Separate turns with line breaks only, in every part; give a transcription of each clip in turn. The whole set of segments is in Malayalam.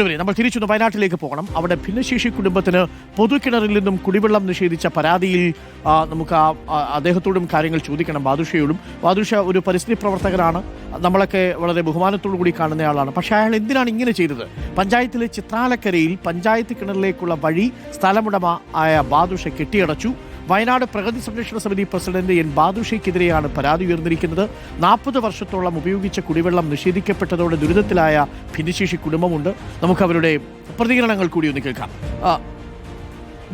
മുഴുവനെ നമ്മൾ തിരിച്ചൊന്ന് വയനാട്ടിലേക്ക് പോകണം. അവിടെ ഭിന്നശേഷി കുടുംബത്തിന് പൊതുകിണറിൽ നിന്നും കുടിവെള്ളം നിഷേധിച്ച പരാതിയിൽ നമുക്ക് ആ, അദ്ദേഹത്തോടും കാര്യങ്ങൾ ചോദിക്കണം. ബാദുഷയോടും. ബാദുഷ ഒരു പരിസ്ഥിതി പ്രവർത്തകരാണ് നമ്മളൊക്കെ വളരെ ബഹുമാനത്തോടു കൂടി കാണുന്നയാളാണ്. പക്ഷേ അയാൾ എന്തിനാണ് ഇങ്ങനെ ചെയ്തത്? പഞ്ചായത്തിലെ ചിത്രാലക്കരയിൽ പഞ്ചായത്ത് കിണറിലേക്കുള്ള വഴി സ്ഥലമുടമ ആയ ബാദുഷ കെട്ടിയടച്ചു. വയനാട് പ്രകൃതി സംരക്ഷണ സമിതി പ്രസിഡന്റ് എൻ ബാദുഷയ്ക്കെതിരെയാണ് പരാതി ഉയർന്നിരിക്കുന്നത്. നാൽപ്പത് വർഷത്തോളം ഉപയോഗിച്ച കുടിവെള്ളം നിഷേധിക്കപ്പെട്ടതോടെ ദുരിതത്തിലായ ഭിന്നശേഷി കുടുംബമുണ്ട്. നമുക്ക് അവരുടെ പ്രതികരണങ്ങൾ കൂടി ഒന്ന് കേൾക്കാം.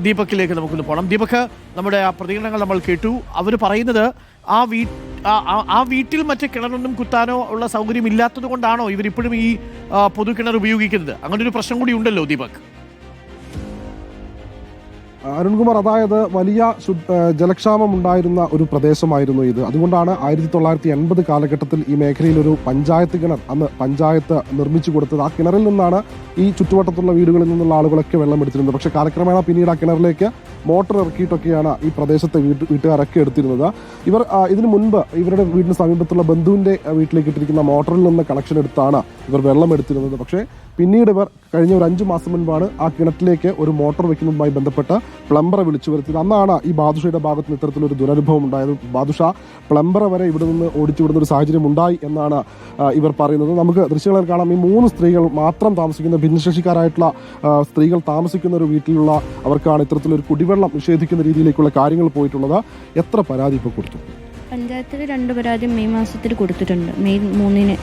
ദീപക്കിലേക്ക് നമുക്കൊന്ന് പോകണം ദീപക് നമ്മുടെ ആ പ്രതികരണങ്ങൾ നമ്മൾ കേട്ടു. അവർ പറയുന്നത് ആ വീ ആ- വീട്ടിൽ മറ്റേ കിണറൊന്നും കുത്താനോ ഉള്ള സൗകര്യം ഇല്ലാത്തത് കൊണ്ടാണോ ഇവരിപ്പോഴും ഈ പൊതു കിണർ ഉപയോഗിക്കുന്നത്? അങ്ങനെ ഒരു പ്രശ്നം കൂടി ഉണ്ടല്ലോ ദീപക്.
അരുൺകുമാർ അതായത് വലിയ ജലക്ഷാമം ഉണ്ടായിരുന്ന ഒരു പ്രദേശമായിരുന്നു ഇത്. അതുകൊണ്ടാണ് ആയിരത്തി തൊള്ളായിരത്തി എൺപത് കാലഘട്ടത്തിൽ ഈ മേഖലയിൽ ഒരു പഞ്ചായത്ത് കിണർ അന്ന് പഞ്ചായത്ത് നിർമ്മിച്ചു കൊടുത്തത്. ആ കിണറിൽ നിന്നാണ് ഈ ചുറ്റുവട്ടത്തുള്ള വീടുകളിൽ നിന്നുള്ള ആളുകളൊക്കെ വെള്ളം എടുത്തിരുന്നത്. പക്ഷേ കാലക്രമേണ പിന്നീട് ആ കിണറിലേക്ക് മോട്ടർ ഇറക്കിയിട്ടൊക്കെയാണ് ഈ പ്രദേശത്തെ വീട്ട് വീട്ടുകാരൊക്കെ എടുത്തിരുന്നത്. ഇവർ ഇതിനു മുൻപ് ഇവരുടെ വീടിന് സമീപത്തുള്ള ബന്ധുവിന്റെ വീട്ടിലേക്ക് ഇട്ടിരിക്കുന്ന മോട്ടറിൽ നിന്ന് കണക്ഷൻ എടുത്താണ് ഇവർ വെള്ളം എടുത്തിരുന്നത്. പക്ഷേ പിന്നീട് ഇവർ കഴിഞ്ഞ ഒരു അഞ്ച് മാസം മുൻപാണ് ആ കിണറ്റിലേക്ക് ഒരു മോട്ടോർ വെക്കുന്നതുമായി ബന്ധപ്പെട്ട് പ്ലംബറെ വിളിച്ചു വരുത്തിയത്. അന്നാണ് ഈ ബാദുഷയുടെ ഭാഗത്ത് നിന്ന് ഇത്തരത്തിലൊരു ദുരനുഭവം ഉണ്ടായത്. ബാദുഷ പ്ലംബറെ വരെ ഇവിടെ നിന്ന് ഓടിച്ചു വിടുന്ന ഒരു സാഹചര്യം ഉണ്ടായി എന്നാണ് ഇവർ പറയുന്നത്. നമുക്ക് ദൃശ്യങ്ങളിൽ കാണാം ഈ മൂന്ന് സ്ത്രീകൾ മാത്രം താമസിക്കുന്ന ഭിന്നശേഷിക്കാരായിട്ടുള്ള സ്ത്രീകൾ താമസിക്കുന്ന ഒരു വീട്ടിലുള്ള അവർക്കാണ് ഇത്തരത്തിലൊരു കുടിവെള്ളം നിഷേധിക്കുന്ന രീതിയിലേക്കുള്ള കാര്യങ്ങൾ പോയിട്ടുള്ളത്. എത്ര പരാതി ഇപ്പോൾ കൊടുത്തു?
പഞ്ചായത്തിൽ രണ്ട് പരാതി മെയ് മാസത്തിൽ കൊടുത്തിട്ടുണ്ട്. മെയ് മൂന്നിന്.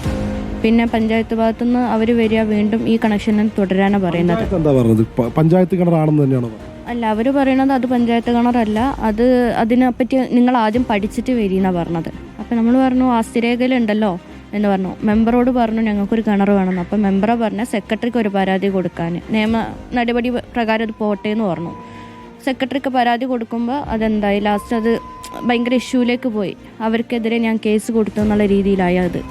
പിന്നെ പഞ്ചായത്ത് ഭാഗത്തുനിന്ന് അവർ വരിക വീണ്ടും ഈ കണക്ഷൻ തുടരാനാണ് പറയുന്നത്.
പഞ്ചായത്ത് എന്താ പറഞ്ഞത്? പഞ്ചായത്ത് കിണറാണെന്ന് തന്നെയാണ്
അല്ല അവർ പറയണത് അത് പഞ്ചായത്ത് കിണറല്ല അത് അതിനെപ്പറ്റി നിങ്ങൾ ആദ്യം പഠിച്ചിട്ട് വരീന്നാണ് പറഞ്ഞത്. അപ്പം നമ്മൾ പറഞ്ഞു ആസ്തിരേഖയിലുണ്ടല്ലോ എന്ന് പറഞ്ഞു. മെമ്പറോട് പറഞ്ഞു ഞങ്ങൾക്കൊരു കിണർ വേണമെന്ന് അപ്പം മെമ്പറെ പറഞ്ഞ സെക്രട്ടറിക്ക് ഒരു പരാതി കൊടുക്കാൻ. നിയമ നടപടി പ്രകാരം അത് പോട്ടെ എന്ന് പറഞ്ഞു. സെക്രട്ടറിക്ക് പരാതി കൊടുക്കുമ്പോൾ അതെന്തായി? ലാസ്റ്റ് അത് ഭയങ്കര ഇഷ്യൂലേക്ക് പോയി. അവർക്കെതിരെ ഞാൻ കേസ് കൊടുത്തു എന്നുള്ള രീതിയിലായി അത്.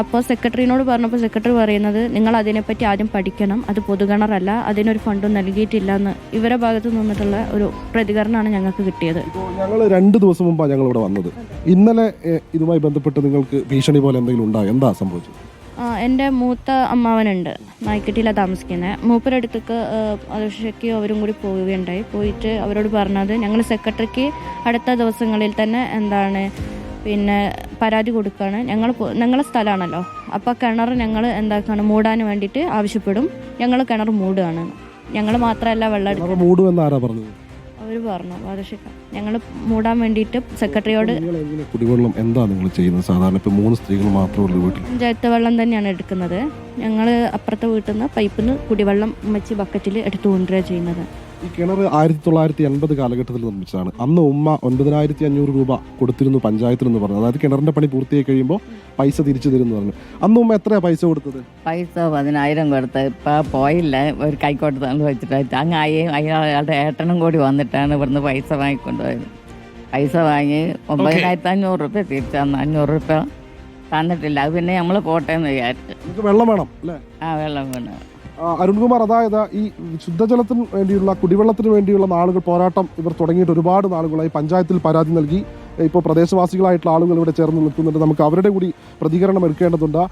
അപ്പോൾ സെക്രട്ടറിനോട് പറഞ്ഞപ്പോൾ സെക്രട്ടറി പറയുന്നത് നിങ്ങൾ അതിനെപ്പറ്റി ആദ്യം പഠിക്കണം. അത് പൊതുകിണറല്ല അതിനൊരു ഫണ്ടും നൽകിയിട്ടില്ല എന്ന് ഇവരുടെ ഭാഗത്ത് നിന്നിട്ടുള്ള ഒരു പ്രതികരണമാണ് ഞങ്ങൾക്ക് കിട്ടിയത്.
ഞങ്ങൾ രണ്ട് ദിവസം മുമ്പാണ് ഞങ്ങൾ ഇവിടെ വന്നത്. ഇന്നലെ ഇതുമായി ബന്ധപ്പെട്ട് നിങ്ങൾക്ക് ഭീഷണി പോലെ എന്തെങ്കിലും ഉണ്ടോ? എന്താ സംഭവിച്ചത്?
എന്റെ മൂത്ത അമ്മാവനുണ്ട്. നായ്ക്കട്ടിയിലാണ് താമസിക്കുന്നത് മൂപ്പരടുത്തേക്ക് അപേക്ഷയ്ക്ക് അവരും കൂടി പോവുകയുണ്ടായി. പോയിട്ട് അവരോട് പറഞ്ഞത് ഞങ്ങൾ സെക്രട്ടറിക്ക് അടുത്ത ദിവസങ്ങളിൽ തന്നെ എന്താണ് പിന്നെ പരാതി കൊടുക്കുകയാണ് ഞങ്ങൾ ഞങ്ങളുടെ ഞങ്ങളെ സ്ഥലമാണല്ലോ അപ്പോൾ കിണർ ഞങ്ങൾ എന്താക്കാണ് മൂടാൻ വേണ്ടിയിട്ട് ആവശ്യപ്പെടും. ഞങ്ങൾ കിണർ മൂടുകയാണ് ഞങ്ങൾ മാത്രമല്ല വെള്ളം അവർ പറഞ്ഞു. വാദശിക്ക ഞങ്ങൾ മൂടാൻ വേണ്ടിയിട്ട് സെക്രട്ടറിയോട്
കുടിവെള്ളം എന്താ നിങ്ങൾ ചെയ്യുന്നത്? സാധാരണ ഇപ്പോൾ മൂന്ന് സ്ത്രീകൾ മാത്രമുള്ള വീട്ടിൽ
പഞ്ചായത്ത് വെള്ളം തന്നെയാണ് എടുക്കുന്നത്. ഞങ്ങൾ അപ്പുറത്തെ വീട്ടിൽ നിന്ന് പൈപ്പിൽ നിന്ന് കുടിവെള്ളം വെച്ച് ബക്കറ്റിൽ എടുത്തു കൊണ്ടുവരിക ചെയ്യുന്നത്.
ഈ കിണർ ആയിരത്തി തൊള്ളായിരത്തി എൺപത് കാലഘട്ടത്തിൽ നിർമ്മിച്ചതാണ്. അന്ന് ഉമ്മ ഒൻപതിനായിരത്തി അഞ്ഞൂറ് രൂപ കൊടുത്തിരുന്നു പഞ്ചായത്തിൽ എന്ന് പറഞ്ഞു. അതായത് കിണറിന്റെ പണി പൂർത്തിയായി കഴിയുമ്പോൾ പൈസ തിരിച്ചു തരും പറഞ്ഞു. അന്ന് ഉമ്മ എത്രയാ പൈസ കൊടുത്തത്?
പൈസ പതിനായിരം കൊടുത്ത് ഇപ്പൊ പോയില്ല. ഒരു കൈക്കോട്ട് തന്നു വെച്ചിട്ട് അങ്ങ് അയാളുടെ ഏട്ടനും കൂടി വന്നിട്ടാണ് ഇവിടുന്ന് പൈസ വാങ്ങിക്കൊണ്ടുപോയത്. പൈസ വാങ്ങി ഒമ്പതിനായിരത്തി അഞ്ഞൂറ് റുപ്യ തിരിച്ചു തന്നു. അഞ്ഞൂറ് റുപ്യ തന്നിട്ടില്ല. അത് പിന്നെ നമ്മൾ പോട്ടെ എന്ന് വിചാരിച്ചു
വെള്ളം വേണം
ആ വെള്ളം വീണ്.
അരുൺകുമാർ അതായത് ഈ ശുദ്ധജലത്തിന് വേണ്ടിയുള്ള കുടിവെള്ളത്തിന് വേണ്ടിയുള്ള നാളുകൾ പോരാട്ടം ഇവർ തുടങ്ങിയിട്ട് ഒരുപാട് നാളുകളായി പഞ്ചായത്തിൽ പരാതി നൽകി. ഇപ്പോൾ പ്രദേശവാസികളായിട്ടുള്ള ആളുകൾ ഇവിടെ ചേർന്ന് നിൽക്കുന്നുണ്ട്. നമുക്ക് അവരുടെ കൂടി പ്രതികരണം എടുക്കേണ്ടതുണ്ട്.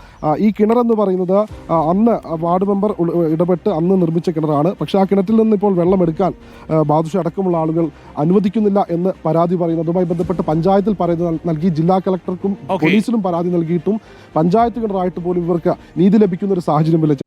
ഈ കിണർ എന്ന് പറയുന്നത് അന്ന് വാർഡ് മെമ്പർ ഇടപെട്ട് അന്ന് നിർമ്മിച്ച കിണറാണ്. പക്ഷേ ആ കിണറ്റിൽ നിന്ന് ഇപ്പോൾ വെള്ളം എടുക്കാൻ ബാദുഷ അടക്കമുള്ള ആളുകൾ അനുവദിക്കുന്നില്ല എന്ന് പരാതി പറയുന്നതുമായി ബന്ധപ്പെട്ട് പഞ്ചായത്തിൽ പറയുന്നത് നൽകി. ജില്ലാ കളക്ടർക്കും
പോലീസിനും
പോലീസിലും പരാതി നൽകിയിട്ടും പഞ്ചായത്ത് കിണറായിട്ട് പോലും ഇവർക്ക് നീതി ലഭിക്കുന്ന ഒരു സാഹചര്യം സാഹചര്യമില്ല